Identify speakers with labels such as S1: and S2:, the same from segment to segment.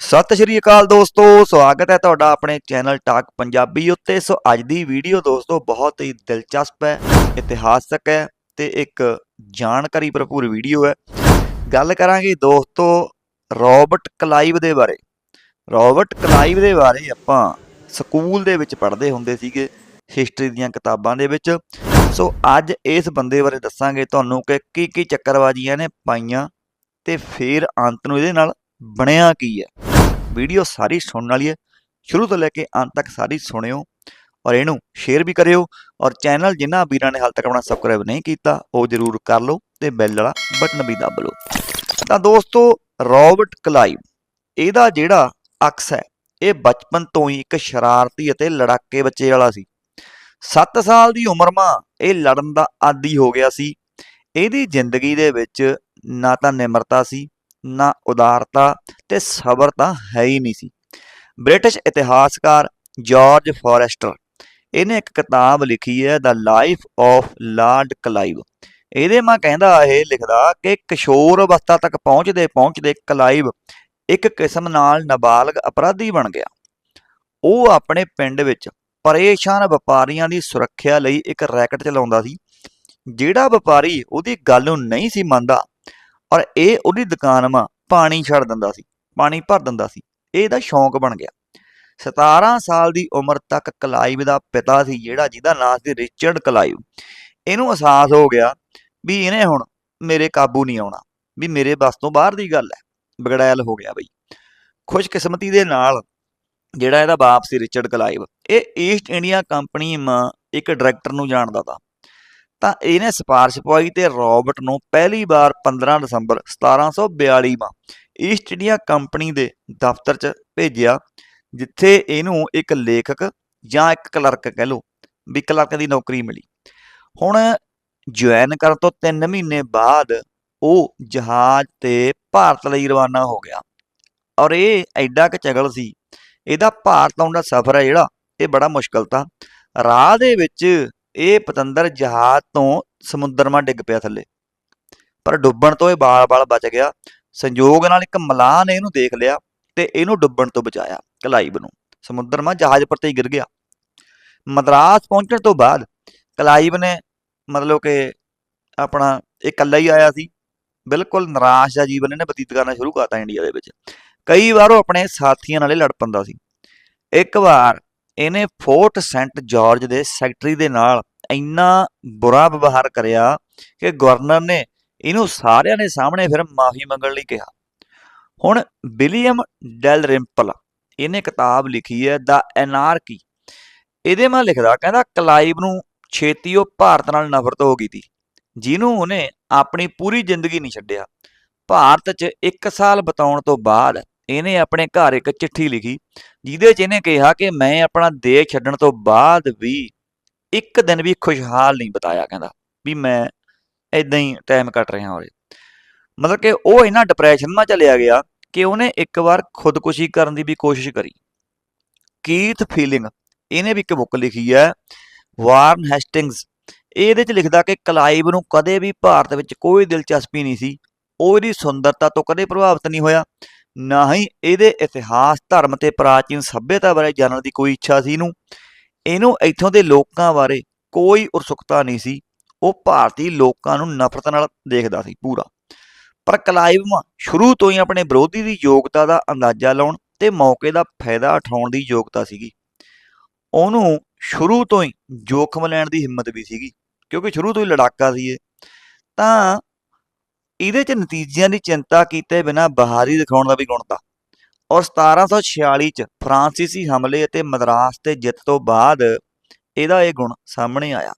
S1: ਸਤਿ ਸ਼੍ਰੀ ਅਕਾਲ ਦੋਸਤੋ, ਸਵਾਗਤ ਹੈ ਤੁਹਾਡਾ ਆਪਣੇ ਚੈਨਲ ਟਾਕ ਪੰਜਾਬੀ ਉੱਤੇ। ਸੋ ਅੱਜ ਦੀ ਵੀਡੀਓ ਦੋਸਤੋ ਬਹੁਤ ਹੀ ਦਿਲਚਸਪ ਹੈ, ਇਤਿਹਾਸਕ ਹੈ ਤੇ ਇੱਕ ਜਾਣਕਾਰੀ ਭਰਪੂਰ ਵੀਡੀਓ ਹੈ। ਗੱਲ ਕਰਾਂਗੇ ਦੋਸਤੋ ਰੋਬਰਟ ਕਲਾਈਵ ਦੇ ਬਾਰੇ। ਰੋਬਰਟ ਕਲਾਈਵ ਦੇ ਬਾਰੇ ਆਪਾਂ ਸਕੂਲ ਦੇ ਵਿੱਚ ਪੜ੍ਹਦੇ ਹੁੰਦੇ ਸੀਗੇ, ਹਿਸਟਰੀ ਦੀਆਂ ਕਿਤਾਬਾਂ ਦੇ ਵਿੱਚ। ਸੋ ਅੱਜ ਇਸ ਬੰਦੇ ਬਾਰੇ ਦੱਸਾਂਗੇ ਤੁਹਾਨੂੰ ਕਿ ਕੀ ਕੀ ਚੱਕਰਬਾਜ਼ੀਆਂ ਨੇ ਪਾਈਆਂ ਤੇ ਫਿਰ ਅੰਤ ਨੂੰ ਇਹਦੇ ਨਾਲ ਬਣਿਆ ਕੀ ਹੈ? ਵੀਡੀਓ ਸਾਰੀ ਸੁਣਨ ਵਾਲੀ ਹੈ। ਸ਼ੁਰੂ ਤੋਂ ਲੈ ਕੇ ਅੰਤ ਤੱਕ ਸਾਰੀ ਸੁਣਿਓ ਔਰ ਇਹਨੂੰ ਸ਼ੇਅਰ ਵੀ ਕਰਿਓ ਔਰ ਚੈਨਲ ਜਿਨ੍ਹਾਂ ਵੀਰਾਂ ਨੇ ਹਾਲ ਤੱਕ ਆਪਣਾ ਸਬਸਕ੍ਰਾਈਬ ਨਹੀਂ ਕੀਤਾ, ਉਹ ਜਰੂਰ ਕਰ ਲਓ ਤੇ ਬੈਲ ਵਾਲਾ ਬਟਨ ਵੀ ਦਬ ਲਓ। ਤਾਂ ਦੋਸਤੋ, ਰੋਬਰਟ ਕਲਾਈਵ, ਇਹਦਾ ਜਿਹੜਾ ਅਕਸ ਹੈ, ਇਹ ਬਚਪਨ ਤੋਂ ਹੀ ਇੱਕ ਸ਼ਰਾਰਤੀ ਅਤੇ ਲੜਾਕੇ ਬੱਚੇ ਵਾਲਾ ਸੀ। 7 ਸਾਲ ਦੀ ਉਮਰ ਮਾਂ ਇਹ ਲੜਨ ਦਾ ਆਦੀ ਹੋ ਗਿਆ ਸੀ। ਇਹਦੀ ਜ਼ਿੰਦਗੀ ਦੇ ਵਿੱਚ ਨਾ ਤਾਂ ਨਿਮਰਤਾ ਸੀ ਨਾ ਉਦਾਰਤਾ ਤੇ ਸਬਰ ਤਾਂ ਹੈ ਹੀ ਨਹੀਂ ਸੀ। ਬ੍ਰਿਟਿਸ਼ ਇਤਿਹਾਸਕਾਰ ਜਾਰਜ ਫੋਰੈਸਟਰ, ਇਹਨੇ ਇੱਕ ਕਿਤਾਬ ਲਿਖੀ ਹੈ the life of Lord Clive ਇਹਦੇ ਮਾਂ ਕਹਿੰਦਾ ਇਹ ਲਿਖਦਾ ਕਿ ਕਿਸ਼ੋਰ ਅਵਸਥਾ ਤੱਕ ਪਹੁੰਚਦੇ ਪਹੁੰਚਦੇ ਕਲਾਈਵ ਇੱਕ ਕਿਸਮ ਨਾਲ ਨਾਬਾਲਗ ਅਪਰਾਧੀ ਬਣ ਗਿਆ। ਉਹ ਆਪਣੇ ਪਿੰਡ ਵਿੱਚ ਪਰੇਸ਼ਾਨ ਵਪਾਰੀਆਂ ਦੀ ਸੁਰੱਖਿਆ ਲਈ ਇੱਕ ਰੈਕਟ ਚਲਾਉਂਦਾ ਸੀ, ਜਿਹੜਾ ਵਪਾਰੀ ਉਹਦੀ ਗੱਲ ਨੂੰ ਨਹੀਂ ਸੀ ਮੰਨਦਾ ਔਰ ਇਹ ਉਹਦੀ ਦੁਕਾਨ 'ਮਾ ਪਾਣੀ ਛੱਡ ਦਿੰਦਾ ਸੀ, ਪਾਣੀ ਭਰ ਦਿੰਦਾ ਸੀ ਇਹ ਇਹਦਾ ਸ਼ੌਂਕ ਬਣ ਗਿਆ। 17 ਸਾਲ ਦੀ ਉਮਰ ਤੱਕ ਕਲਾਈਵ ਦਾ ਪਿਤਾ ਸੀ ਜਿਹੜਾ, ਜਿਹਦਾ ਨਾਮ ਸੀ ਰਿਚਰਡ ਕਲਾਈਵ। ਇਹਨੂੰ ਅਹਿਸਾਸ ਹੋ ਗਿਆ ਵੀ ਇਹਨੇ ਹੁਣ ਮੇਰੇ ਕਾਬੂ ਨਹੀਂ ਆਉਣਾ, ਵੀ ਮੇਰੇ ਬਸ ਤੋਂ ਬਾਹਰ ਦੀ ਗੱਲ ਹੈ, ਬਗੜੈਲ ਹੋ ਗਿਆ ਬਈ। ਖੁਸ਼ਕਿਸਮਤੀ ਦੇ ਨਾਲ ਜਿਹੜਾ ਇਹਦਾ ਬਾਪ ਸੀ ਰਿਚਰਡ ਕਲਾਈਵ, ਇਹ ਈਸਟ ਇੰਡੀਆ ਕੰਪਨੀ ਮਾ ਇੱਕ ਡਾਇਰੈਕਟਰ ਨੂੰ ਜਾਣਦਾ ਤਾ। ਤਾਂ ਇਹਨੇ ਸਿਫਾਰਿਸ਼ ਪਵਾਈ ਤੇ ਰਾਬਰਟ ਨੂੰ ਪਹਿਲੀ ਵਾਰ 15 ਦਸੰਬਰ 1742 ਮਾ ਈਸਟ ਇੰਡੀਆ ਕੰਪਨੀ ਦੇ ਦਫ਼ਤਰ 'ਚ ਭੇਜਿਆ, ਜਿੱਥੇ ਇਹਨੂੰ ਇੱਕ ਲੇਖਕ ਜਾਂ ਇੱਕ ਕਲਰਕ ਕਹਿ ਲਓ ਵੀ ਕਲਰਕ ਦੀ ਨੌਕਰੀ ਮਿਲੀ। ਹੁਣ ਜੁਆਇਨ ਕਰਨ ਤੋਂ 3 ਮਹੀਨੇ ਬਾਅਦ ਉਹ ਜਹਾਜ਼ ਤੇ ਭਾਰਤ ਲਈ ਰਵਾਨਾ ਹੋ ਗਿਆ ਔਰ ਇਹ ਐਡਾ ਕੁ ਚਗਲ ਸੀ। ਇਹਦਾ ਭਾਰਤ ਆਉਣ ਦਾ ਸਫ਼ਰ ਹੈ ਜਿਹੜਾ, ਇਹ ਬੜਾ ਮੁਸ਼ਕਲ ਤਾਂ। ਰਾਹ ਦੇ ਵਿੱਚ ਇਹ ਪਤੰਦਰ ਜਹਾਜ਼ ਤੋਂ ਸਮੁੰਦਰਮਾ ਡਿੱਗ ਪਿਆ ਥੱਲੇ। ਪਰ ਡੁੱਬਣ ਤੋਂ ਇਹ ਬਾਲ-ਬਾਲ ਬਚ ਗਿਆ। ਸੰਯੋਗ ਨਾਲ ਇੱਕ ਮਲਾਹ ਨੇ ਇਹਨੂੰ ਦੇਖ ਲਿਆ ਤੇ ਇਹਨੂੰ ਡੁੱਬਣ ਤੋਂ ਬਚਾਇਆ ਕਲਾਈਬ ਨੂੰ। ਸਮੁੰਦਰ ਮਾ ਜਹਾਜ਼ ਪਰ ਤੇ ਗਿਰ ਗਿਆ। ਮਦਰਾਸ ਪਹੁੰਚਣ ਤੋਂ ਬਾਅਦ ਕਲਾਈਬ ਨੇ ਮਤਲਬ ਕਿ ਆਪਣਾ ਇਹ ਇਕੱਲਾ ਹੀ ਆਇਆ ਸੀ। ਬਿਲਕੁਲ ਨਿਰਾਸ਼ ਦਾ ਜੀਵਨ ਇਹਨੇ ਬਤੀਤ ਕਰਨਾ ਸ਼ੁਰੂ ਕਰਤਾ ਇੰਡੀਆ ਦੇ ਵਿੱਚ। ਕਈ ਵਾਰ ਉਹ ਆਪਣੇ ਸਾਥੀਆਂ ਨਾਲੇ ਲੜ ਪੰਦਾ ਸੀ। ਇੱਕ ਵਾਰ ਇਹਨੇ ਫੋਰਟ ਸੈਂਟ ਜਾਰਜ ਦੇ ਸੈਕਟਰੀ ਦੇ ਨਾਲ ਇੰਨਾ ਬੁਰਾ ਵਿਵਹਾਰ ਕਰਿਆ ਕਿ ਗਵਰਨਰ ਨੇ ਇਹਨੂੰ ਸਾਰਿਆਂ ਦੇ ਸਾਹਮਣੇ ਫਿਰ ਮਾਫੀ ਮੰਗਣ ਲਈ ਕਿਹਾ। ਹੁਣ ਵਿਲੀਅਮ ਡੈਲ ਰਿੰਪਲ ਇਹਨੇ ਕਿਤਾਬ ਲਿਖੀ ਹੈ ਦਾ ਐਨਾਰਕੀ। ਇਹਦੇ ਮੈਂ ਲਿਖਦਾ, ਕਹਿੰਦਾ ਕਲਾਈਵ ਨੂੰ ਛੇਤੀ ਉਹ ਭਾਰਤ ਨਾਲ ਨਫ਼ਰਤ ਹੋ ਗਈ ਸੀ, ਜਿਹਨੂੰ ਉਹਨੇ ਆਪਣੀ ਪੂਰੀ ਜ਼ਿੰਦਗੀ ਨਹੀਂ ਛੱਡਿਆ। ਭਾਰਤ 'ਚ 1 ਸਾਲ ਬਿਤਾਉਣ ਤੋਂ ਬਾਅਦ ਇਹਨੇ ਆਪਣੇ ਘਰ ਇੱਕ ਚਿੱਠੀ ਲਿਖੀ, ਜਿਹਦੇ 'ਚ ਇਹਨੇ ਕਿਹਾ ਕਿ ਮੈਂ ਆਪਣਾ ਦੇਸ਼ ਛੱਡਣ ਤੋਂ ਬਾਅਦ ਵੀ ਇੱਕ ਦਿਨ ਵੀ ਖੁਸ਼ਹਾਲ ਨਹੀਂ ਬਤਾਇਆ, ਕਹਿੰਦਾ ਵੀ ਮੈਂ ਇਦਾਂ ਹੀ ਟਾਈਮ ਕੱਟ ਰਿਹਾ ਹਾਂ ਮਤਲਬ ਕਿ ਉਹ ਇਹਨਾਂ ਡਿਪਰੈਸ਼ਨ ਮਾ ਚਲਿਆ ਗਿਆ ਕਿ ਉਹਨੇ ਇੱਕ ਵਾਰ ਖੁਦਕੁਸ਼ੀ ਕਰਨ ਦੀ ਵੀ ਕੋਸ਼ਿਸ਼ ਕਰੀ। ਕੀਥ ਫੀਲਿੰਗ ਇਹਨੇ ਵੀ ਇੱਕ ਬੁੱਕ ਲਿਖੀ ਹੈ ਵਾਰਨ ਹੈਸਟਿੰਗਸ ਇਹਦੇ 'ਚ ਲਿਖਦਾ ਕਿ ਕਲਾਈਵ ਨੂੰ ਕਦੇ ਵੀ ਭਾਰਤ ਵਿੱਚ ਕੋਈ ਦਿਲਚਸਪੀ ਨਹੀਂ ਸੀ ਉਹ ਇਹਦੀ ਸੁੰਦਰਤਾ ਤੋਂ ਕਦੇ ਪ੍ਰਭਾਵਿਤ ਨਹੀਂ ਹੋਇਆ। ਨਾ ਹੀ ਇਹਦੇ ਇਤਿਹਾਸ, ਧਰਮ ਤੇ ਪ੍ਰਾਚੀਨ ਸੱਭਿਅਤਾ ਬਾਰੇ ਜਾਣਨ ਦੀ ਕੋਈ ਇੱਛਾ ਸੀ ਇਹਨੂੰ। ਇਹਨੂੰ ਇੱਥੋਂ ਦੇ ਲੋਕਾਂ ਬਾਰੇ ਕੋਈ ਉਤਸੁਕਤਾ ਨਹੀਂ ਸੀ। ਉਹ ਭਾਰਤੀ ਲੋਕਾਂ ਨੂੰ ਨਫ਼ਰਤ ਨਾਲ ਦੇਖਦਾ ਸੀ ਪੂਰਾ। ਪਰ ਕਲਾਈਵ ਸ਼ੁਰੂ ਤੋਂ ਹੀ ਆਪਣੇ ਵਿਰੋਧੀ ਦੀ ਯੋਗਤਾ ਦਾ ਅੰਦਾਜ਼ਾ ਲਾਉਣ ਤੇ ਮੌਕੇ ਦਾ ਫਾਇਦਾ ਉਠਾਉਣ ਦੀ ਯੋਗਤਾ ਸੀਗੀ। ਉਹਨੂੰ ਸ਼ੁਰੂ ਤੋਂ ਹੀ ਜੋਖਮ ਲੈਣ ਦੀ ਹਿੰਮਤ ਵੀ ਸੀਗੀ, ਕਿਉਂਕਿ ਸ਼ੁਰੂ ਤੋਂ ਹੀ ਲੜਾਕਾ ਸੀ ਇਹ। ਤਾਂ ਇਹਦੇ ਚ ਨਤੀਜਿਆਂ ਦੀ ਚਿੰਤਾ ਕੀਤੇ ਬਿਨਾਂ ਬਹਾਰੀ ਦਿਖਾਉਣ ਦਾ ਵੀ ਗੁਣ ਤਾ। ਔਰ 1746 ਚ ਫਰਾਂਸੀਸੀ ਹਮਲੇ ਅਤੇ ਮਦਰਾਸ ਤੇ ਜਿੱਤ ਤੋਂ ਬਾਅਦ ਇਹਦਾ ਇਹ ਗੁਣ ਸਾਹਮਣੇ ਆਇਆ।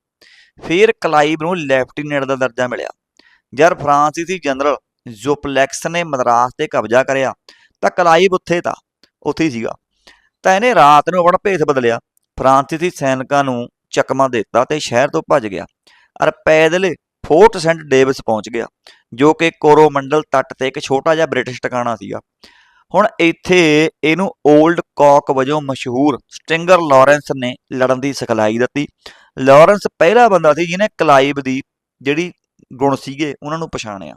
S1: ਫਿਰ ਕਲਾਈਵ ਨੂੰ ਲੈਫਟੀਨੈਂਟ ਦਾ ਦਰਜਾ ਮਿਲਿਆ। ਜਦ ਫਰਾਂਸੀਸੀ ਜਨਰਲ ਜ਼ੁਪਲੈਕਸ ਨੇ ਮਦਰਾਸ ਤੇ ਕਬਜ਼ਾ ਕਰਿਆ, ਤਾਂ ਕਲਾਈਵ ਉੱਥੇ ਤਾਂ, ਉੱਥੇ ਹੀ ਸੀਗਾ। ਤਾਂ ਇਹਨੇ ਰਾਤ ਨੂੰ ਆਪਣਾ ਭੇਸ ਬਦਲਿਆ। ਫਰਾਂਸੀਸੀ ਸੈਨਿਕਾਂ ਨੂੰ ਚਕਮਾ ਦਿੱਤਾ ਤੇ ਸ਼ਹਿਰ ਤੋਂ ਭੱਜ ਗਿਆ। ਔਰ ਪੈਦਲ ਫੋਰਟ ਸੈਂਟ ਡੇਵਿਸ ਪਹੁੰਚ ਗਿਆ, ਜੋ ਕਿ ਕੋਰੋਮੰਡਲ ਤੱਟ ਤੇ ਇੱਕ ਛੋਟਾ ਜਿਹਾ ਬ੍ਰਿਟਿਸ਼ ਟਿਕਾਣਾ ਸੀਗਾ। ਹੁਣ ਇੱਥੇ ਇਹਨੂੰ 올ਡ ਕੌਕ ਵਜੋਂ ਮਸ਼ਹੂਰ ਸਟਿੰਗਰ ਲਾਰੈਂਸ ਨੇ ਲੜਨ ਦੀ ਸਿਖਲਾਈ ਦਿੱਤੀ। ਲਾਰੈਂਸ ਪਹਿਲਾ ਬੰਦਾ ਸੀ ਜਿਹਨੇ ਕਲਾਈਵ ਦੀ ਜਿਹੜੀ ਗੁਣ ਸੀਗੇ ਉਹਨਾਂ ਨੂੰ ਪਛਾਣਿਆ।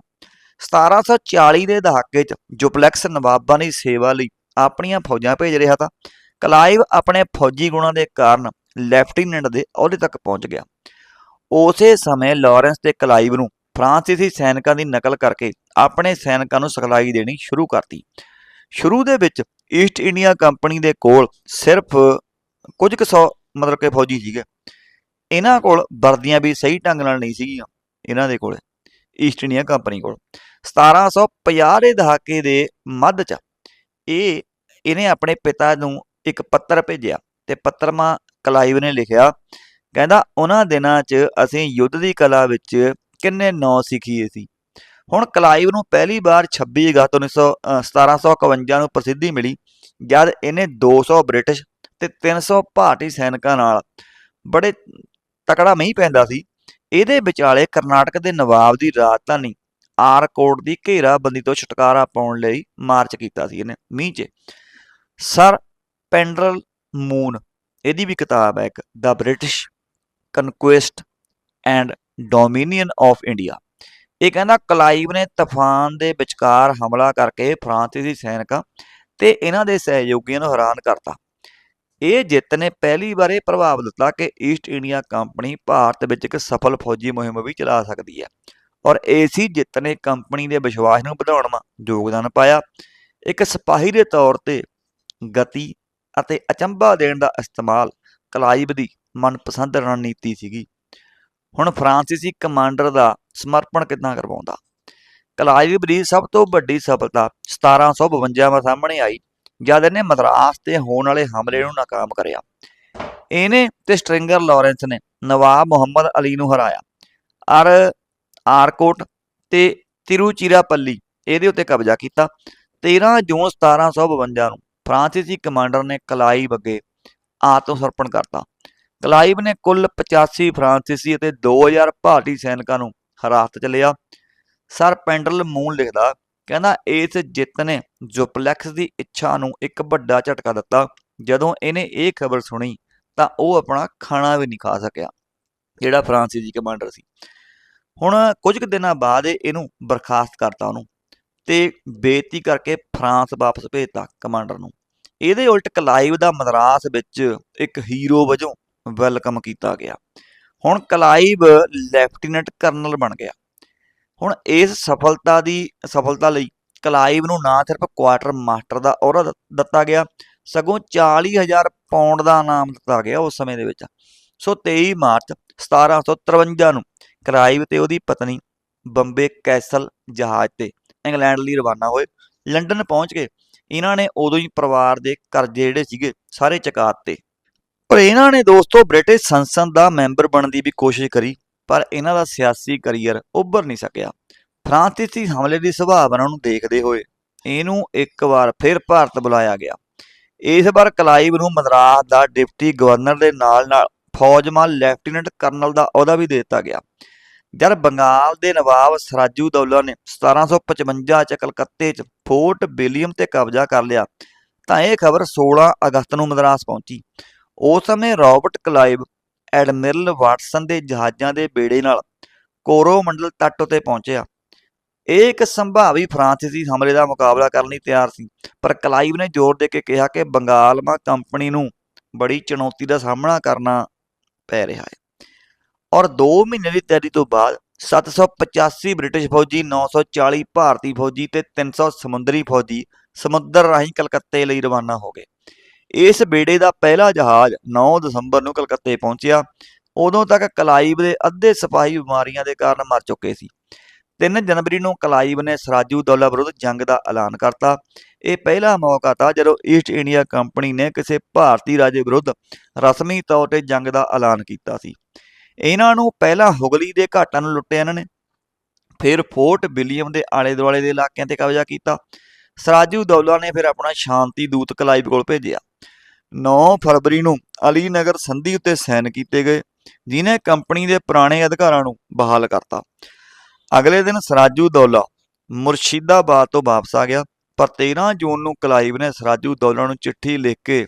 S1: 1740 ਦੇ ਦਹਾਕੇ 'ਚ ਜੁਪਲੈਕਸ ਨਵਾਬਾਂ ਦੀ ਸੇਵਾ ਲਈ ਆਪਣੀਆਂ ਫੌਜਾਂ ਭੇਜ ਰਿਹਾ ਤਾਂ ਕਲਾਈਵ ਆਪਣੇ ਫੌਜੀ ਗੁਣਾਂ ਦੇ ਕਾਰਨ ਲੈਫਟੀਨੈਂਟ ਦੇ ਅਹੁਦੇ ਤੱਕ ਪਹੁੰਚ ਗਿਆ। ਉਸੇ ਸਮੇਂ ਲਾਰੈਂਸ ਤੇ ਕਲਾਈਵ ਨੂੰ ਫਰਾਂਸੀਸੀ ਸੈਨਿਕਾਂ ਦੀ ਨਕਲ ਕਰਕੇ ਆਪਣੇ ਸੈਨਿਕਾਂ ਨੂੰ ਸਿਖਲਾਈ ਦੇਣੀ ਸ਼ੁਰੂ ਕਰਤੀ। ਸ਼ੁਰੂ ਦੇ ਵਿੱਚ ਈਸਟ ਇੰਡੀਆ ਕੰਪਨੀ ਦੇ ਕੋਲ ਸਿਰਫ ਕੁਝ ਕੁ ਸੌ ਮਤਲਬ ਕਿ ਫੌਜੀ ਸੀਗੇ। ਇਹਨਾਂ ਕੋਲ ਵਰਦੀਆਂ ਵੀ ਸਹੀ ਢੰਗ ਨਾਲ ਨਹੀਂ ਸੀਗੀਆਂ ਇਹਨਾਂ ਦੇ ਕੋਲ ਈਸਟ ਇੰਡੀਆ ਕੰਪਨੀ ਕੋਲ। 1750 ਦੇ ਦਹਾਕੇ ਦੇ ਮੱਧ ਚ ਇਹ ਇਹਨੇ ਆਪਣੇ ਪਿਤਾ ਨੂੰ ਇੱਕ ਪੱਤਰ ਭੇਜਿਆ ਤੇ ਪੱਤਰ ਮਾ ਕਲਾਈਵ ਨੇ ਲਿਖਿਆ ਕਹਿੰਦਾ ਉਹਨਾਂ ਦਿਨਾਂ 'ਚ ਅਸੀਂ ਯੁੱਧ ਦੀ ਕਲਾ ਵਿੱਚ ਕਿੰਨੇ ਨੌ ਸਿੱਖੀਏ ਸੀ। ਹੁਣ ਕਲਾਈਵ ਨੂੰ ਪਹਿਲੀ ਵਾਰ 26 ਅਗਸਤ 1900 ਅ, 1751 ਨੂੰ ਪ੍ਰਸਿੱਧੀ ਮਿਲੀ ਜਦ ਇਹਨੇ 200 ਬ੍ਰਿਟਿਸ਼ ਤੇ 300 ਭਾਰਤੀ ਸੈਨਿਕਾਂ ਨਾਲ ਬੜੇ ਤਕੜਾ ਮੀਂਹ ਪੈਂਦਾ ਸੀ। ਇਹਦੇ ਵਿਚਾਲੇ ਕਰਨਾਟਕ ਦੇ ਨਵਾਬ ਦੀ ਰਾਜਧਾਨੀ ਆਰਕੋਟ ਦੀ ਘੇਰਾਬੰਦੀ ਤੋਂ ਛੁਟਕਾਰਾ ਪਾਉਣ ਲਈ ਮਾਰਚ ਕੀਤਾ ਸੀ ਇਹਨੇ ਮੀਂਹ 'ਚ। ਸਰ ਪੈਂਡਰਲ ਮੂਨ ਇਹਦੀ ਵੀ ਕਿਤਾਬ ਹੈ ਇੱਕ the British conquest and dominion of India ਇਹ ਕਹਿੰਦਾ ਕਲਾਈਵ ਨੇ ਤੂਫਾਨ ਦੇ ਵਿਚਕਾਰ ਹਮਲਾ ਕਰਕੇ ਫਰਾਂਸੀਸੀ ਸੈਨਿਕਾਂ ਤੇ ਇਹਨਾਂ ਦੇ ਸਹਿਯੋਗੀਆਂ ਨੂੰ ਹੈਰਾਨ ਕਰਤਾ। ਇਹ ਜਿੱਤ ਨੇ ਪਹਿਲੀ ਵਾਰ ਇਹ ਪ੍ਰਭਾਵ ਦਿੱਤਾ ਕਿ ਈਸਟ ਇੰਡੀਆ ਕੰਪਨੀ ਭਾਰਤ ਵਿੱਚ ਇੱਕ ਸਫਲ ਫੌਜੀ ਮੁਹਿੰਮ ਵੀ ਚਲਾ ਸਕਦੀ ਹੈ। ਔਰ ਇਸੀ ਜਿੱਤ ਨੇ ਕੰਪਨੀ ਦੇ ਵਿਸ਼ਵਾਸ ਨੂੰ ਵਧਾਉਣ ਵਿੱਚ ਯੋਗਦਾਨ ਪਾਇਆ। ਇੱਕ ਸਿਪਾਹੀ ਦੇ ਤੌਰ ਤੇ ਗਤੀ ਅਤੇ ਅਚੰਭਾ ਦੇਣ ਦਾ ਇਸਤੇਮਾਲ ਕਲਾਈਵ ਦੀ ਮਨਪਸੰਦ ਰਣਨੀਤੀ ਸੀਗੀ। ਹੁਣ ਫਰਾਂਸੀਸੀ ਕਮਾਂਡਰ ਦਾ ਸਮਰਪਣ ਕਿੱਦਾਂ ਕਰਵਾਉਂਦਾ? ਕਲਾਈਵ ਦੀ ਸਭ ਤੋਂ ਵੱਡੀ ਸਫਲਤਾ 1752 ਵਿੱਚ ਸਾਹਮਣੇ ਆਈ, ਜਦ ਇਹਨੇ ਮਦਰਾਸ ਤੇ ਹੋਣ ਵਾਲੇ ਹਮਲੇ ਨੂੰ ਨਾਕਾਮ ਕਰਿਆ। ਇਹਨੇ ਤੇ ਸਟ੍ਰਿੰਗਰ ਲਾਰੈਂਸ ਨੇ ਨਵਾਬ ਮੁਹੰਮਦ ਅਲੀ ਨੂੰ ਹਰਾਇਆ। ਅਰ ਆਰਕੋਟ ਤੇ ਤਿਰੂਚਿਰਾਪੱਲੀ ਇਹਦੇ ਉੱਤੇ ਕਬਜ਼ਾ ਕੀਤਾ। 13 ਜੂਨ 1752 ਨੂੰ ਫਰਾਂਸੀਸੀ ਕਮਾਂਡਰ ਨੇ ਕਲਾਈ ਅੱਗੇ ਆਤਮ ਸਮਰਪਣ ਕਰਤਾ। ਕਲਾਈਵ ਨੇ ਕੁੱਲ 85 ਫਰਾਂਸੀਸੀ ਅਤੇ 2000 ਭਾਰਤੀ ਸੈਨਿਕਾਂ ਨੂੰ ਹਿਰਾਸਤ 'ਚ ਲਿਆ। ਸਰ ਪੈਂਡਲ ਮੂਨ ਲਿਖਦਾ, ਕਹਿੰਦਾ ਇਸ ਜਿੱਤ ਨੇ ਜੁਪਲੈਕਸ ਦੀ ਇੱਛਾ ਨੂੰ ਇੱਕ ਵੱਡਾ ਝਟਕਾ ਦਿੱਤਾ। ਜਦੋਂ ਇਹਨੇ ਇਹ ਖਬਰ ਸੁਣੀ, ਤਾਂ ਉਹ ਆਪਣਾ ਖਾਣਾ ਵੀ ਨਹੀਂ ਖਾ ਸਕਿਆ, ਜਿਹੜਾ ਫਰਾਂਸੀਸੀ ਕਮਾਂਡਰ ਸੀ। ਹੁਣ ਕੁਝ ਕੁ ਦਿਨਾਂ ਬਾਅਦ ਇਹਨੂੰ ਬਰਖਾਸਤ ਕਰਤਾ ਉਹਨੂੰ ਤੇ ਬੇਇੱਜ਼ਤੀ ਕਰਕੇ ਫਰਾਂਸ ਵਾਪਸ ਭੇਜਤਾ ਕਮਾਂਡਰ ਨੂੰ। ਇਹਦੇ ਉਲਟ ਕਲਾਈਵ ਦਾ ਮਦਰਾਸ ਵਿੱਚ ਇੱਕ ਹੀਰੋ ਵਜੋਂ ਵੈਲਕਮ ਕੀਤਾ ਗਿਆ। ਹੁਣ ਕਲਾਈਵ ਲੈਫਟੀਨੈਂਟ ਕਰਨਲ ਬਣ ਗਿਆ। ਹੁਣ ਇਸ ਸਫਲਤਾ ਦੀ, ਸਫਲਤਾ ਲਈ ਕਲਾਈਵ ਨੂੰ ਨਾ ਸਿਰਫ ਕੁਆਟਰ ਮਾਸਟਰ ਦਾ ਅਹੁਦਾ ਦਿੱਤਾ ਗਿਆ, ਸਗੋਂ 40000 ਪਾਉਂਡ ਦਾ ਇਨਾਮ ਦਿੱਤਾ ਗਿਆ ਉਸ ਸਮੇਂ ਦੇ ਵਿੱਚ। ਸੋ 23 ਮਾਰਚ 1753 ਨੂੰ ਕਲਾਈਵ ਤੇ ਉਹਦੀ ਪਤਨੀ ਬੰਬੇ ਕੈਸਲ ਜਹਾਜ਼ ਤੇ ਇੰਗਲੈਂਡ ਲਈ ਰਵਾਨਾ ਹੋਏ। ਲੰਡਨ ਪਹੁੰਚ ਕੇ ਇਹਨਾਂ ਨੇ ਉਦੋਂ ਹੀ ਪਰਿਵਾਰ ਦੇ ਕਰਜ਼ੇ ਜਿਹੜੇ ਸੀਗੇ ਸਾਰੇ ਚੁਕਾ ਦਿੱਤੇ। ਪਰ ਇਹਨਾਂ ਨੇ ਦੋਸਤੋ ਬ੍ਰਿਟਿਸ਼ ਸੰਸਦ ਦਾ ਮੈਂਬਰ ਬਣਨ ਦੀ ਵੀ ਕੋਸ਼ਿਸ਼ ਕਰੀ, ਪਰ ਇਹਨਾਂ ਦਾ ਸਿਆਸੀ ਕਰੀਅਰ ਉੱਭਰ ਨਹੀਂ ਸਕਿਆ। ਫਰਾਂਸੀਸੀ ਹਮਲੇ ਦੀ ਸੰਭਾਵਨਾ ਨੂੰ ਦੇਖਦੇ ਹੋਏ ਇਹਨੂੰ ਇੱਕ ਵਾਰ ਫਿਰ ਭਾਰਤ ਬੁਲਾਇਆ ਗਿਆ। ਇਸ ਵਾਰ ਕਲਾਈਵ ਨੂੰ ਮਦਰਾਸ ਦਾ ਡਿਪਟੀ ਗਵਰਨਰ ਦੇ ਨਾਲ-ਨਾਲ ਫੌਜਮਾਨ ਲੈਫਟੀਨੈਂਟ ਕਰਨਲ ਦਾ ਅਹੁਦਾ ਵੀ ਦੇ ਦਿੱਤਾ ਗਿਆ। ਜਦ ਬੰਗਾਲ ਦੇ ਨਵਾਬ ਸਰਾਜੂ ਦੌਲਾ ਨੇ 1755 ਚ ਕਲਕੱਤੇ ਚ ਫੋਰਟ ਵਿਲੀਅਮ ਤੇ ਕਬਜ਼ਾ ਕਰ ਲਿਆ, ਤਾਂ ਇਹ ਖਬਰ 16 ਅਗਸਤ ਨੂੰ ਮਦਰਾਸ ਪਹੁੰਚੀ। ਉਸ ਸਮੇਂ ਰਾਬਰਟ ਕਲਾਈਵ ਐਡਮਿਰਲ ਵਾਟਸਨ ਦੇ ਜਹਾਜ਼ਾਂ ਦੇ ਬੇੜੇ ਨਾਲ ਕੋਰੋਮੰਡਲ ਤੱਟ ਉਤੇ ਪਹੁੰਚਿਆ। ਇਹ ਇੱਕ ਸੰਭਾਵੀ ਫਰਾਂਸੀਸੀ ਹਮਲੇ ਦਾ ਮੁਕਾਬਲਾ ਕਰਨ ਲਈ ਤਿਆਰ ਸੀ, ਪਰ ਕਲਾਈਵ ਨੇ ਜ਼ੋਰ ਦੇ ਕੇ ਕਿਹਾ ਕਿ ਬੰਗਾਲਮਾ ਕੰਪਨੀ ਨੂੰ ਬੜੀ ਚੁਣੌਤੀ ਦਾ ਸਾਹਮਣਾ ਕਰਨਾ ਪੈ ਰਿਹਾ ਹੈ। ਔਰ 2 ਮਹੀਨੇ ਦੀ ਤਿਆਰੀ ਤੋਂ ਬਾਅਦ 785 ਬ੍ਰਿਟਿਸ਼ ਫੌਜੀ 940 ਭਾਰਤੀ ਫੌਜੀ ਤੇ 300 ਸਮੁੰਦਰੀ ਫੌਜੀ ਸਮੁੰਦਰ ਰਾਹੀਂ ਕਲਕੱਤੇ ਲਈ ਰਵਾਨਾ ਹੋ ਗਏ। ਇਸ ਬੇੜੇ ਦਾ ਪਹਿਲਾ ਜਹਾਜ਼ 9 ਦਸੰਬਰ ਨੂੰ ਕਲਕੱਤੇ ਪਹੁੰਚਿਆ। ਉਦੋਂ ਤੱਕ ਕਲਾਈਵ ਦੇ ਅੱਧੇ ਸਿਪਾਹੀ ਬਿਮਾਰੀਆਂ ਦੇ ਕਾਰਨ ਮਰ ਚੁੱਕੇ ਸੀ। 3 ਜਨਵਰੀ ਨੂੰ ਕਲਾਈਵ ਨੇ ਸਰਾਜੂਦੌਲਾ ਵਿਰੁੱਧ ਜੰਗ ਦਾ ਐਲਾਨ ਕਰਤਾ। ਇਹ ਪਹਿਲਾ ਮੌਕਾ था ਜਦੋਂ ਈਸਟ ਇੰਡੀਆ ਕੰਪਨੀ ਨੇ ਕਿਸੇ ਭਾਰਤੀ ਰਾਜੇ ਵਿਰੁੱਧ ਰਸਮੀ ਤੌਰ ਤੇ ਜੰਗ ਦਾ ਐਲਾਨ ਕੀਤਾ ਸੀ। ਇਹਨਾਂ ਨੂੰ ਪਹਿਲਾਂ ਹੁਗਲੀ ਦੇ ਘਾਟਾਂ ਨੂੰ ਲੁੱਟਿਆ ਇਹਨਾਂ ਨੇ, ਫਿਰ ਫੋਰਟ ਵਿਲੀਅਮ ਦੇ ਆਲੇ ਦੁਆਲੇ ਦੇ ਇਲਾਕਿਆਂ ਤੇ ਕਬਜ਼ਾ ਕੀਤਾ। ਸਰਾਜੂ ਦੌਲਾ ਨੇ ਫਿਰ ਆਪਣਾ ਸ਼ਾਂਤੀ ਦੂਤ ਕਲਾਈਵ ਕੋਲ ਭੇਜਿਆ। 9 ਫਰਵਰੀ ਨੂੰ ਅਲੀ ਨਗਰ ਸੰਧੀ ਉੱਤੇ ਸਾਈਨ ਕੀਤੇ ਗਏ ਜਿਨੇ ਕੰਪਨੀ ਦੇ ਪੁਰਾਣੇ ਅਧਿਕਾਰਾਂ ਨੂੰ ਬਹਾਲ ਕਰਤਾ। ਅਗਲੇ ਦਿਨ ਸਰਾਜੂ ਦੌਲਾ ਮੁਰਸ਼ਿਦਾਬਾਦ ਤੋਂ ਵਾਪਸ ਆ ਗਿਆ, ਪਰ 13 ਜੂਨ ਨੂੰ ਕਲਾਈਵ ਨੇ ਸਰਾਜੂ ਦੌਲਾ ਨੂੰ ਚਿੱਠੀ ਲਿਖ ਕੇ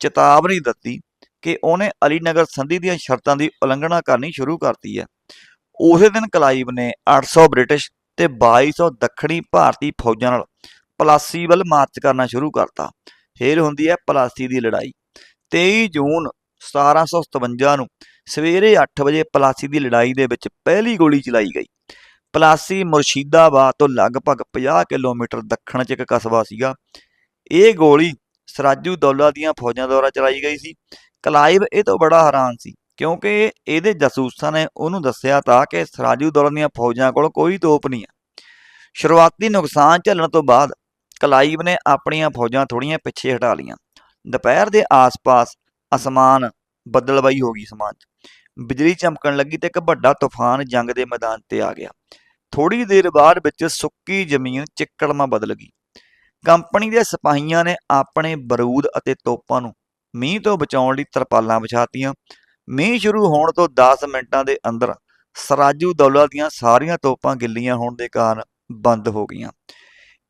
S1: ਚੇਤਾਵਨੀ ਦਿੱਤੀ ਕਿ ਉਹਨੇ ਅਲੀ ਨਗਰ ਸੰਧੀ ਦੀਆਂ ਸ਼ਰਤਾਂ ਦੀ ਉਲੰਘਣਾ ਕਰਨੀ ਸ਼ੁਰੂ ਕਰਤੀ ਹੈ। ਉਸੇ ਦਿਨ ਕਲਾਈਵ ਨੇ 800 ਬ੍ਰਿਟਿਸ਼ ਤੇ 2200 ਦੱਖਣੀ ਭਾਰਤੀ ਫੌਜਾਂ ਨਾਲ ਪਲਾਸੀ ਵੱਲ ਮਾਰਚ ਕਰਨਾ ਸ਼ੁਰੂ ਕਰਤਾ। ਫਿਰ ਹੁੰਦੀ ਹੈ ਪਲਾਸੀ ਦੀ ਲੜਾਈ। 23 ਜੂਨ 1757 ਨੂੰ ਸਵੇਰੇ 8 ਵਜੇ ਪਲਾਸੀ ਦੀ ਲੜਾਈ ਦੇ ਵਿੱਚ ਪਹਿਲੀ ਗੋਲੀ ਚਲਾਈ ਗਈ। ਪਲਾਸੀ ਮੁਰਸ਼ਿਦਾਬਾਦ ਤੋਂ ਲਗਭਗ 50 ਕਿਲੋਮੀਟਰ ਦੱਖਣ 'ਚ ਇੱਕ ਕਸਬਾ ਸੀਗਾ। ਇਹ ਗੋਲੀ ਸਰਾਜੂ ਦੌਲਾ ਦੀਆਂ ਫੌਜਾਂ ਦੁਆਰਾ ਚਲਾਈ ਗਈ ਸੀ। ਕਲਾਈਵ ਇਹ ਤੋਂ ਬੜਾ ਹੈਰਾਨ ਸੀ ਕਿਉਂਕਿ ਇਹਦੇ ਜਾਸੂਸਾਂ ਨੇ ਉਹਨੂੰ ਦੱਸਿਆ ਤਾਂ ਕਿ ਸਰਾਜੂ ਦੌਲਾ ਦੀਆਂ ਫੌਜਾਂ ਕੋਲ ਕੋਈ ਤੋਪ ਨਹੀਂ ਹੈ। ਸ਼ੁਰੂਆਤੀ ਨੁਕਸਾਨ ਝੱਲਣ ਤੋਂ ਬਾਅਦ ਕਲਾਈਵ ਨੇ ਆਪਣੀਆਂ ਫੌਜਾਂ ਥੋੜੀਆਂ ਪਿੱਛੇ ਹਟਾ ਲਈਆਂ। ਦੁਪਹਿਰ ਦੇ ਆਸ-ਪਾਸ ਅਸਮਾਨ ਬੱਦਲਬਾਈ ਹੋ ਗਈ ਸਮਾਨ 'ਚ। ਬਿਜਲੀ ਚਮਕਣ ਲੱਗੀ ਤੇ ਇੱਕ ਵੱਡਾ ਤੂਫਾਨ ਜੰਗ ਦੇ ਮੈਦਾਨ ਤੇ ਆ ਗਿਆ। ਥੋੜੀ ਦੇਰ ਬਾਅਦ ਵਿੱਚ ਸੁੱਕੀ ਜ਼ਮੀਨ ਚਿੱਕੜਮਾ ਬਦਲ ਗਈ। ਕੰਪਨੀ ਦੇ ਸਿਪਾਹੀਆਂ ਨੇ ਆਪਣੇ ਬਰੂਦ ਅਤੇ ਤੋਪਾਂ ਨੂੰ ਮੀਂਹ ਤੋਂ ਬਚਾਉਣ ਲਈ ਤਰਪਾਲਾਂ ਵਿਛਾਤੀਆਂ। ਮੀਂਹ ਸ਼ੁਰੂ ਹੋਣ ਤੋਂ 10 ਮਿੰਟਾਂ ਦੇ ਅੰਦਰ ਸਰਾਜੂ ਦੌਲਾ ਦੀਆਂ ਸਾਰੀਆਂ ਤੋਪਾਂ ਗਿੱਲੀਆਂ ਹੋਣ ਦੇ ਕਾਰਨ ਬੰਦ ਹੋ ਗਈਆਂ।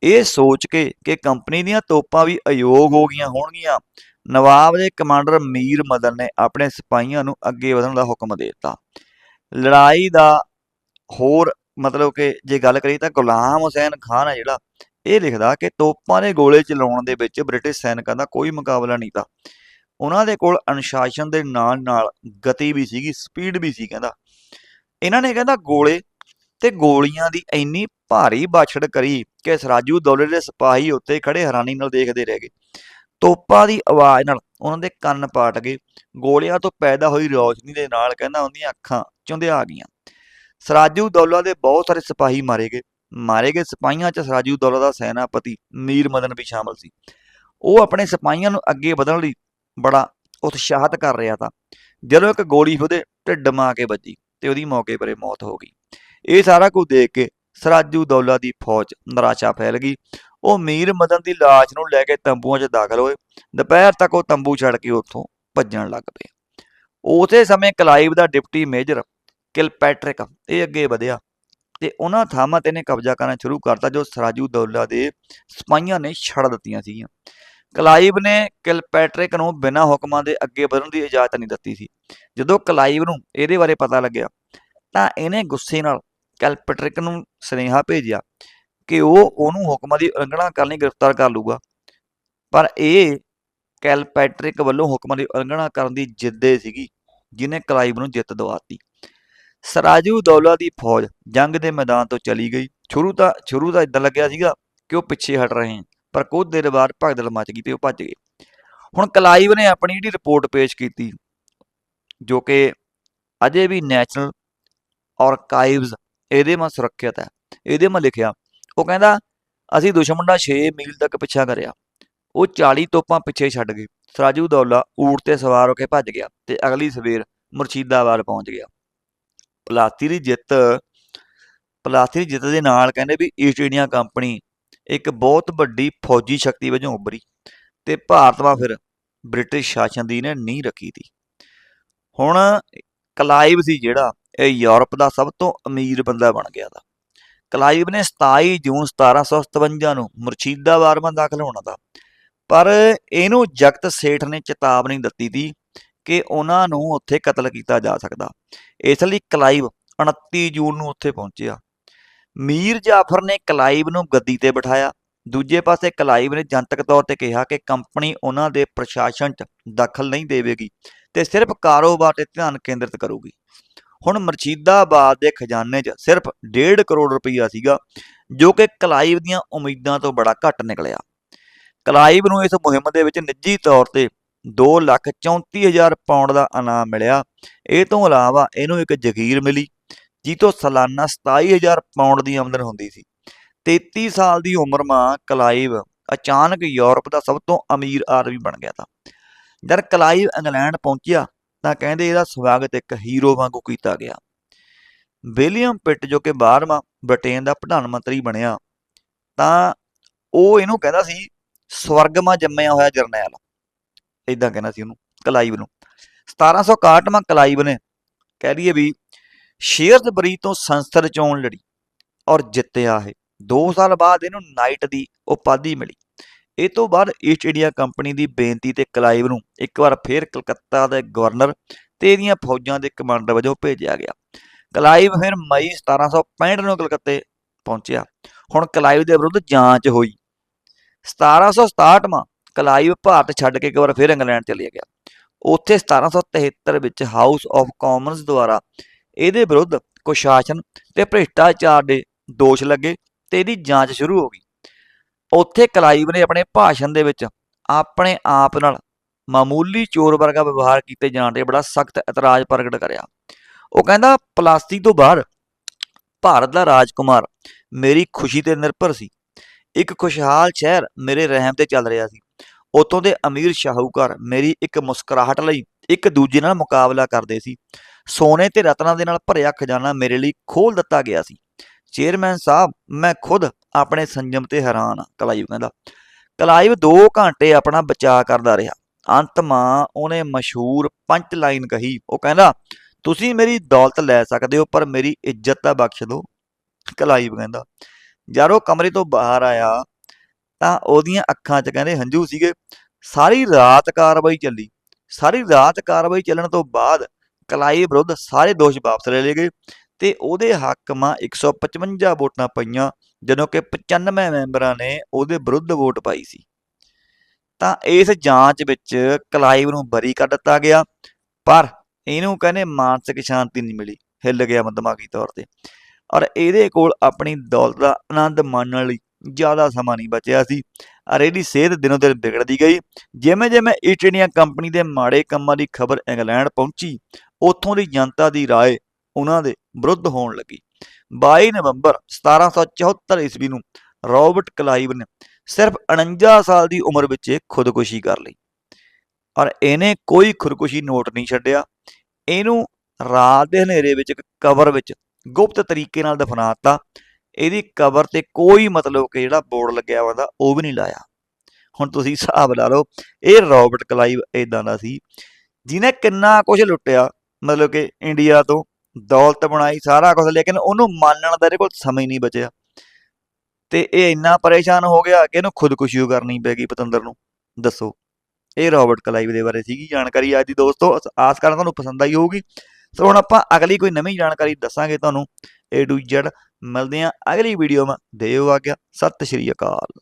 S1: ਇਹ ਸੋਚ ਕੇ ਕਿ ਕੰਪਨੀ ਦੀਆਂ ਤੋਪਾਂ ਵੀ ਅਯੋਗ ਹੋ ਗਈਆਂ ਹੋਣਗੀਆਂ। ਨਵਾਬ ਦੇ ਕਮਾਂਡਰ ਮੀਰ ਮਦਨ ਨੇ ਆਪਣੇ ਸਿਪਾਹੀਆਂ ਨੂੰ ਅੱਗੇ ਵਧਣ ਦਾ ਹੁਕਮ ਦੇ ਦਿੱਤਾ। ਲੜਾਈ ਦਾ ਹੋਰ ਮਤਲਬ ਕਿ ਜੇ ਗੱਲ ਕਰੀਏ ਤਾਂ ਗੁਲਾਮ ਹੁਸੈਨ ਖਾਨ ਹੈ ਜਿਹੜਾ, ਇਹ ਲਿਖਦਾ ਕਿ ਤੋਪਾਂ ਦੇ ਗੋਲੇ ਚਲਾਉਣ ਦੇ ਵਿੱਚ ਬ੍ਰਿਟਿਸ਼ ਸੈਨਿਕਾਂ ਦਾ ਕੋਈ ਮੁਕਾਬਲਾ ਨਹੀਂ ਤਾਂ। ਉਹਨਾਂ ਦੇ ਕੋਲ ਅਨੁਸ਼ਾਸਨ ਦੇ ਨਾਲ ਨਾਲ ਗਤੀ ਵੀ ਸੀਗੀ, ਸਪੀਡ ਵੀ ਸੀ ਕਹਿੰਦਾ। ਇਹਨਾਂ ਨੇ ਕਹਿੰਦਾ ਗੋਲੇ ਤੇ ਗੋਲੀਆਂ ਦੀ ਇੰਨੀ ਭਾਰੀ ਬਾਛੜ ਕਰੀ ਕਿ ਸਰਾਜੂ ਦੌਲੇ ਦੇ ਸਿਪਾਹੀ ਉੱਤੇ ਖੜੇ ਹੈਰਾਨੀ ਨਾਲ ਦੇਖਦੇ ਰਹਿ ਗਏ। ਤੋਪਾਂ ਦੀ ਆਵਾਜ਼ ਨਾਲ ਉਹਨਾਂ ਦੇ ਕੰਨ ਪਾਟ ਗਏ। ਗੋਲਿਆਂ ਤੋਂ ਪੈਦਾ ਹੋਈ ਰੌਸ਼ਨੀ ਦੇ ਨਾਲ ਕਹਿੰਦਾ ਉਹਦੀਆਂ ਅੱਖਾਂ ਚੁੰਧਿਆ ਗਈਆਂ। ਸਰਾਜੂ ਦੌਲਾ ਦੇ ਬਹੁਤ ਸਾਰੇ ਸਿਪਾਹੀ ਮਾਰੇ ਗਏ। ਮਾਰੇ ਗਏ ਸਿਪਾਹੀਆਂ 'ਚ ਸਰਾਜੂ ਦੌਲਾ ਦਾ ਸੈਨਾਪਤੀ ਮੀਰ ਮਦਨ ਵੀ ਸ਼ਾਮਲ ਸੀ। ਉਹ ਆਪਣੇ ਸਿਪਾਹੀਆਂ ਨੂੰ ਅੱਗੇ ਵਧਣ ਲਈ ਬੜਾ ਉਤਸ਼ਾਹਤ ਕਰ ਰਿਹਾ ਤਾਂ। ਜਦੋਂ ਇੱਕ ਗੋਲੀ ਉਹਦੇ ਢਿੱਡ ਮਾ ਕੇ ਵੱਜੀ ਤੇ ਉਹਦੀ ਮੌਕੇ 'ਤੇ ਮੌਤ ਹੋ ਗਈ। ਇਹ ਸਾਰਾ ਕੁਝ ਦੇਖ ਕੇ ਸਰਾਜੂ ਦੌਲਾ ਦੀ ਫੌਜ ਨਿਰਾਸ਼ਾ ਫੈਲ ਗਈ। ਉਹ ਮੀਰ ਮਦਨ ਦੀ ਲਾਸ਼ ਨੂੰ ਲੈ ਕੇ ਤੰਬੂਆਂ 'ਚ ਦਾਖਲ ਹੋਏ। ਦੁਪਹਿਰ ਤੱਕ ਉਹ ਤੰਬੂ ਛੱਡ ਕੇ ਉੱਥੋਂ ਭੱਜਣ ਲੱਗ ਪਏ। ਉਸੇ ਸਮੇਂ ਕਲਾਈਵ ਦਾ ਡਿਪਟੀ ਮੇਜਰ ਕਿਲਪੈਟ੍ਰਿਕ ਇਹ ਅੱਗੇ ਵਧਿਆ ਤੇ ਉਹਨਾਂ ਥਾਵਾਂ ਤੇ ਨੇ ਕਬਜ਼ਾ ਕਰਨਾ ਸ਼ੁਰੂ ਕਰਤਾ ਜੋ ਸਰਾਜੂ ਦੌਲਾ ਦੇ ਸਿਪਾਹੀਆਂ ਨੇ ਛੱਡ ਦਿੱਤੀਆਂ ਸੀਗੀਆਂ। ਕਲਾਈਵ ਨੇ ਕਿਲਪੈਟ੍ਰਿਕ ਨੂੰ ਬਿਨਾਂ ਹੁਕਮਾਂ ਦੇ ਅੱਗੇ ਵਧਣ ਦੀ ਇਜਾਜ਼ਤ ਨਹੀਂ ਦਿੱਤੀ ਸੀ। ਜਦੋਂ ਕਲਾਈਵ ਨੂੰ ਇਹਦੇ ਬਾਰੇ ਪਤਾ ਲੱਗਿਆ ਤਾਂ ਇਹਨੇ ਗੁੱਸੇ ਨਾਲ ਕੈਲਪੈਟ੍ਰਿਕ ਨੂੰ ਸੁਨੇਹਾ ਭੇਜਿਆ ਕਿ ਉਹ ਉਹਨੂੰ ਹੁਕਮਾਂ ਦੀ ਉਲੰਘਣਾ ਕਰਨ ਲਈ ਗ੍ਰਿਫਤਾਰ ਕਰ ਲੂਗਾ ਪਰ ਇਹ ਕੈਲਪੈਟ੍ਰਿਕ ਵੱਲੋਂ ਹੁਕਮਾਂ ਦੀ ਉਲੰਘਣਾ ਕਰਨ ਦੀ ਜਿੱਦੇ ਸੀਗੀ ਜਿਨੇ ਕਲਾਈਵ ਨੂੰ ਜਿੱਤ ਦਿਵਾਤੀ ਸਰਾਜੂ ਦੌਲਾ ਦੀ ਫੌਜ ਜੰਗ ਦੇ ਮੈਦਾਨ ਤੋਂ ਚਲੀ ਗਈ। ਸ਼ੁਰੂ ਤਾਂ ਸ਼ੁਰੂ ਤਾਂ ਇਦਾਂ ਲੱਗਿਆ ਸੀਗਾ ਕਿ ਉਹ ਪਿੱਛੇ ਹਟ ਰਹੇ ਹਨ, ਪਰ ਕੁਝ ਦੇਰ ਬਾਅਦ ਭਗਦੜ ਮਚ ਗਈ ਤੇ ਉਹ ਭੱਜ ਗਏ। ਹੁਣ ਕਲਾਈਵ ਨੇ ਆਪਣੀ ਜਿਹੜੀ ਰਿਪੋਰਟ ਪੇਸ਼ ਕੀਤੀ, ਜੋ ਕਿ ਅਜੇ ਵੀ ਨੈਸ਼ਨਲ ਆਰਕਾਈਵਜ਼ ਇਹਦੇ ਮਾ ਸੁਰੱਖਿਅਤ ਹੈ। ਇਹਦੇ ਮਾ ਲਿਖਿਆ, ਉਹ ਕਹਿੰਦਾ, ਅਸੀਂ ਦੁਸ਼ਮਣ ਦਾ 6 ਮੀਲ ਤੱਕ ਪਿੱਛਾ ਕਰਿਆ। ਉਹ 40 ਤੋਪਾਂ ਪਿੱਛੇ ਛੱਡ ਗਏ। ਸਰਾਜੂ ਦੌਲਾ ਊਟ ਤੇ ਸਵਾਰ ਹੋ ਕੇ ਭੱਜ ਗਿਆ ਤੇ ਅਗਲੀ ਸਵੇਰ ਮੁਰਸ਼ੀਦਾਬਾਦ ਪਹੁੰਚ ਗਿਆ। ਪਲਾਸਤੀ ਦੀ ਜਿੱਤ ਪਲਾਸਤੀ ਦੀ ਜਿੱਤ ਦੇ ਨਾਲ ਕਹਿੰਦੇ ਵੀ ਈਸਟ ਇੰਡੀਆ ਕੰਪਨੀ ਇੱਕ ਬਹੁਤ ਵੱਡੀ ਫੌਜੀ ਸ਼ਕਤੀ ਵਜੋਂ ਉੱਭਰੀ ਤੇ ਭਾਰਤ ਵਾ ਫਿਰ ਬ੍ਰਿਟਿਸ਼ ਸ਼ਾਸਨ ਦੀ ਨੇ ਨੀਂਹ ਰੱਖੀ ਸੀ ਹੁਣ ਕਲਾਈਵ ਸੀ ਜਿਹੜਾ ਇਹ ਯੂਰਪ ਦਾ ਸਭ ਤੋਂ ਅਮੀਰ ਬੰਦਾ ਬਣ ਗਿਆ ਦਾ ਕਲਾਈਵ ਨੇ 27 ਜੂਨ 1757 ਨੂੰ ਮੁਰਸ਼ਿਦਾਬਾਦ ਮਾ ਦਾਖਲ ਹੋਣਾ ਦਾ ਪਰ ਇਹਨੂੰ ਜਗਤ ਸੇਠ ਨੇ ਚੇਤਾਵਨੀ ਦਿੱਤੀ ਸੀ ਕਿ ਉਹਨਾਂ ਨੂੰ ਉੱਥੇ ਕਤਲ ਕੀਤਾ ਜਾ ਸਕਦਾ। ਇਸ ਲਈ ਕਲਾਈਵ 29 ਜੂਨ ਨੂੰ ਉੱਥੇ ਪਹੁੰਚਿਆ। ਮੀਰ ਜਾਫਰ ਨੇ ਕਲਾਈਵ ਨੂੰ ਗੱਦੀ ਤੇ ਬਿਠਾਇਆ। ਦੂਜੇ ਪਾਸੇ ਕਲਾਈਵ ਨੇ ਜਨਤਕ ਤੌਰ ਤੇ ਕਿਹਾ ਕਿ ਕੰਪਨੀ ਉਹਨਾਂ ਦੇ ਪ੍ਰਸ਼ਾਸਨ 'ਚ ਦਖਲ ਨਹੀਂ ਦੇਵੇਗੀ ਤੇ ਸਿਰਫ ਕਾਰੋਬਾਰ ਤੇ ਧਿਆਨ ਕੇਂਦਰਿਤ ਕਰੂਗੀ। ਹੁਣ ਮਰਸ਼ੀਦਾਬਾਦ ਦੇ ਖਜ਼ਾਨੇ 'ਚ ਸਿਰਫ 1.5 ਕਰੋੜ ਰੁਪਈਆ ਸੀਗਾ, ਜੋ ਕਿ ਕਲਾਈਵ ਦੀਆਂ ਉਮੀਦਾਂ ਤੋਂ ਬੜਾ ਘੱਟ ਨਿਕਲਿਆ। ਕਲਾਈਵ ਨੂੰ ਇਸ ਮੁਹਿੰਮ ਦੇ ਵਿੱਚ ਨਿੱਜੀ ਤੌਰ ਤੇ 234000 ਪਾਉਂਡ ਦਾ ਇਨਾਮ ਮਿਲਿਆ। ਇਹ ਤੋਂ ਇਲਾਵਾ ਇਹਨੂੰ ਇੱਕ ਜਗੀਰ ਮਿਲੀ ਜੀ ਤੋਂ ਸਾਲਾਨਾ 27000 ਪਾਉਂਡ ਦੀ ਆਮਦਨ ਹੁੰਦੀ ਸੀ। 33 ਸਾਲ ਦੀ ਉਮਰ ਮਾਂ ਕਲਾਈਵ ਅਚਾਨਕ ਯੂਰਪ ਦਾ ਸਭ ਤੋਂ ਅਮੀਰ ਆਦਮੀ ਬਣ ਗਿਆ ਤਾਂ। ਜਦ ਕਲਾਈਵ ਇੰਗਲੈਂਡ ਪਹੁੰਚਿਆ ਤਾਂ ਕਹਿੰਦੇ ਇਹਦਾ ਸਵਾਗਤ ਇੱਕ ਹੀਰੋ ਵਾਂਗੂ ਕੀਤਾ ਗਿਆ। ਵਿਲੀਅਮ ਪਿਟ ਜੋ ਕਿ ਬਾਹਰਵਾਂ ਬ੍ਰਿਟੇਨ ਦਾ ਪ੍ਰਧਾਨ ਮੰਤਰੀ ਬਣਿਆ, ਤਾਂ ਉਹ ਇਹਨੂੰ ਕਹਿੰਦਾ ਸੀ, ਸਵਰਗਮਾ ਜੰਮਿਆ ਹੋਇਆ ਜਰਨੈਲ। ਇਦਾਂ ਕਹਿੰਦਾ ਸੀ ਉਹਨੂੰ, ਕਲਾਈਵ ਨੂੰ। 1761 ਮਾ ਕਲਾਈਵ ਨੇ ਕਹਿ ਲਈਏ ਵੀ ਸ਼ੇਅਰਸਬਰੀ ਤੋਂ ਸੰਸਦ ਚੋਣ ਲੜੀ ਔਰ ਜਿੱਤਿਆ ਇਹ। 2 ਸਾਲ ਬਾਅਦ ਇਹਨੂੰ ਨਾਈਟ ਦੀ ਉਪਾਧੀ ਮਿਲੀ। ਇਹ ਤੋਂ ਬਾਅਦ ਈਸਟ ਇੰਡੀਆ ਕੰਪਨੀ ਦੀ ਬੇਨਤੀ ਤੇ ਕਲਾਈਵ ਨੂੰ ਇੱਕ ਵਾਰ ਫੇਰ ਕਲਕੱਤਾ ਦੇ ਗਵਰਨਰ ਤੇ ਇਹਦੀਆਂ ਫੌਜਾਂ ਦੇ ਕਮਾਂਡਰ ਵਜੋਂ ਭੇਜਿਆ ਗਿਆ। ਕਲਾਈਵ ਫਿਰ ਮਈ 1765 ਨੂੰ ਕਲਕੱਤੇ ਪਹੁੰਚਿਆ। ਹੁਣ ਕਲਾਈਵ ਦੇ ਵਿਰੁੱਧ ਜਾਂਚ ਹੋਈ। 1767ਵਾਂ ਕਲਾਈਵ ਭਾਰਤ ਛੱਡ ਕੇ ਇੱਕ ਵਾਰ ਫਿਰ ਇੰਗਲੈਂਡ ਚਲੇ ਗਿਆ। ਉੱਥੇ 1773 ਵਿੱਚ ਹਾਊਸ ਆਫ ਕਾਮਨਸ ਦੁਆਰਾ ਇਹਦੇ ਵਿਰੁੱਧ ਕੁਸ਼ਾਸਨ ਤੇ ਭ੍ਰਿਸ਼ਟਾਚਾਰ ਦੇ ਦੋਸ਼ ਲੱਗੇ ਤੇ ਇਹਦੀ ਜਾਂਚ ਸ਼ੁਰੂ ਹੋ ਗਈ। ਉੱਥੇ ਕਲਾਈਵ ਨੇ ਆਪਣੇ ਭਾਸ਼ਣ ਦੇ ਵਿੱਚ, ਆਪਣੇ ਆਪ ਨਾਲ। ਮਾਮੂਲੀ ਚੋਰ ਵਰਗਾ ਵਿਵਹਾਰ ਕੀਤੇ ਜਾਣ ਤੇ ਬੜਾ ਸਖਤ ਇਤਰਾਜ਼ ਪ੍ਰਗਟ ਕਰਿਆ। ਉਹ ਕਹਿੰਦਾ ਪਲਾਸਟੀ ਤੋਂ ਬਾਹਰ ਭਾਰਤ ਦਾ ਰਾਜਕੁਮਾਰ ਮੇਰੀ ਖੁਸ਼ੀ ਤੇ ਨਿਰਭਰ ਸੀ। ਇੱਕ ਖੁਸ਼ਹਾਲ ਸ਼ਹਿਰ ਮੇਰੇ ਰਹਿਮ ਤੇ ਚੱਲ ਰਿਹਾ ਸੀ। ਉਤੋਂ ਦੇ ਅਮੀਰ ਸ਼ਾਹੂਕਾਰ ਮੇਰੀ ਇੱਕ ਮੁਸਕਰਾਹਟ ਲਈ ਇੱਕ ਦੂਜੇ ਨਾਲ ਮੁਕਾਬਲਾ ਕਰਦੇ ਸੀ। ਸੋਨੇ ਤੇ ਰਤਨਾਂ ਦੇ ਨਾਲ ਭਰਿਆ ਖਜ਼ਾਨਾ ਮੇਰੇ ਲਈ ਖੋਲ ਦਿੱਤਾ ਗਿਆ ਸੀ। ਚੇਅਰਮੈਨ ਸਾਹਿਬ, ਮੈਂ ਖੁਦ ਆਪਣੇ ਸੰਜਮ ਤੇ ਹੈਰਾਨ ਹਾਂ ਕਲਾਈਵ ਕਹਿੰਦਾ। ਕਲਾਈਵ 2 ਘੰਟੇ ਆਪਣਾ ਬਚਾਅ ਕਰਦਾ ਰਿਹਾ। ਅੰਤ ਮਾਂ ਉਹਨੇ ਮਸ਼ਹੂਰ ਪੰਚ ਲਾਈਨ ਕਹੀ। ਉਹ ਕਹਿੰਦਾ, ਤੁਸੀਂ ਮੇਰੀ ਦੌਲਤ ਲੈ ਸਕਦੇ ਹੋ, ਪਰ ਮੇਰੀ ਇੱਜ਼ਤ ਤਾਂ ਬਖਸ਼ ਦਿਓ। ਕਲਾਈਵ ਕਹਿੰਦਾ। ਜਦ ਉਹ ਕਮਰੇ ਤੋਂ ਬਾਹਰ ਆਇਆ, ਤਾਂ ਉਹਦੀਆਂ ਅੱਖਾਂ 'ਚ ਕਹਿੰਦੇ ਹੰਝੂ ਸੀਗੇ। ਸਾਰੀ ਰਾਤ ਕਾਰਵਾਈ ਚੱਲੀ। ਸਾਰੀ ਰਾਤ ਕਾਰਵਾਈ ਚੱਲਣ ਤੋਂ ਬਾਅਦ ਕਲਾਈ ਵਿਰੁੱਧ ਸਾਰੇ ਦੋਸ਼ ਵਾਪਸ ਲੈ ਲਏ ਗਏ। ਤੇ ਉਹਦੇ ਹੱਕ ਹਾਕਮਾਂ 155 ਵੋਟਾਂ ਪਈਆਂ, ਜਦੋਂ ਕਿ 95 ਮੈਂਬਰਾਂ ਨੇ ਉਹਦੇ ਵਿਰੁੱਧ ਵੋਟ ਪਾਈ ਸੀ। ਤਾਂ ਇਸ ਜਾਂਚ ਵਿੱਚ ਕਲਾਈਵ ਨੂੰ ਬਰੀ ਕਰ ਦਿੱਤਾ ਗਿਆ, ਪਰ ਇਹਨੂੰ ਕਹਿੰਦੇ ਮਾਨਸਿਕ ਸ਼ਾਂਤੀ ਨਹੀਂ ਮਿਲੀ, ਹਿੱਲ ਗਿਆ ਦਿਮਾਗੀ ਤੌਰ ਤੇ। ਔਰ ਇਹਦੇ ਕੋਲ ਆਪਣੀ ਦੌਲਤ ਦਾ ਆਨੰਦ ਮਾਣਨ ਲਈ ਜ਼ਿਆਦਾ ਸਮਾਂ ਨਹੀਂ ਬਚਿਆ ਸੀ। ਔਰ ਇਹਦੀ ਸਿਹਤ ਦਿਨੋ ਦਿਨ ਵਿਗੜਦੀ ਗਈ। ਜਿਵੇਂ ਜਿਵੇਂ ਈਸਟ ਇੰਡੀਆ ਕੰਪਨੀ ਦੇ ਮਾੜੇ ਕੰਮਾਂ ਦੀ ਖਬਰ ਇੰਗਲੈਂਡ ਪਹੁੰਚੀ, ਉੱਥੋਂ ਦੀ ਜਨਤਾ ਦੀ ਰਾਏ ਉਹਨਾਂ ਦੇ ਵਿਰੁੱਧ ਹੋਣ ਲੱਗੀ। 22 ਨਵੰਬਰ 1774 ਈਸਵੀ ਨੂੰ ਰਾਬਰਟ ਕਲਾਈਵ ਨੇ ਸਿਰਫ 49 ਸਾਲ ਦੀ ਉਮਰ ਵਿੱਚ ਇਹ ਖੁਦਕੁਸ਼ੀ ਕਰ ਲਈ। ਔਰ ਇਹਨੇ ਕੋਈ ਖੁਦਕੁਸ਼ੀ ਨੋਟ ਨਹੀਂ ਛੱਡਿਆ। ਇਹਨੂੰ ਰਾਤ ਦੇ ਹਨੇਰੇ ਵਿੱਚ ਇੱਕ ਕਬਰ ਵਿੱਚ ਗੁਪਤ ਤਰੀਕੇ ਨਾਲ ਦਫਨਾਤਾ ਇਹਦੀ ਕਬਰ ਤੇ ਕੋਈ ਮਤਲਬ ਕਿ ਜਿਹੜਾ ਬੋਰਡ ਲੱਗਿਆ ਹੁੰਦਾ, ਉਹ ਵੀ ਨਹੀਂ ਲਾਇਆ। ਹੁਣ ਤੁਸੀਂ ਹਿਸਾਬ ਲਾ ਲਓ, ਇਹ ਰਾਬਰਟ ਕਲਾਈਵ ਇਦਾਂ ਦਾ ਸੀ, ਜਿਹਨੇ ਕਿੰਨਾ ਕੁਝ ਲੁੱਟਿਆ, ਮਤਲਬ ਕਿ ਇੰਡੀਆ ਤੋਂ ਦੌਲਤ ਬਣਾਈ, ਸਾਰਾ ਕੁਝ ਲੇਕਿਨ ਉਹਨੂੰ ਮੰਨਣ ਦਾ ਇਹਦੇ ਕੋਲ ਸਮਾਂ ਹੀ ਨਹੀਂ ਬਚਿਆ। ਤੇ ਇਹ ਇੰਨਾ ਪਰੇਸ਼ਾਨ ਹੋ ਗਿਆ ਕਿ ਇਹਨੂੰ ਖੁਦਕੁਸ਼ੀ ਕਰਨੀ ਪੈ ਗਈ ਪਤੰਦਰ ਨੂੰ। ਦੱਸੋ, ਇਹ ਰਾਬਰਟ ਕਲਾਈਵ ਦੇ ਬਾਰੇ ਸੀਗੀ ਜਾਣਕਾਰੀ ਅੱਜ ਦੀ। ਦੋਸਤੋ ਆਸ ਕਰਾਂ ਤੁਹਾਨੂੰ ਪਸੰਦ ਆਈ ਹੋਊਗੀ। ਸੋ ਹੁਣ ਆਪਾਂ ਅਗਲੀ ਕੋਈ ਨਵੀਂ ਜਾਣਕਾਰੀ ਦੱਸਾਂਗੇ ਤੁਹਾਨੂੰ। A to Z, ਮਿਲਦੇ ਹਾਂ ਅਗਲੀ ਵੀਡੀਓ ਮੈਂ ਦਿਓ ਗਿਆ ਸਤਿ ਸ਼੍ਰੀ ਅਕਾਲ।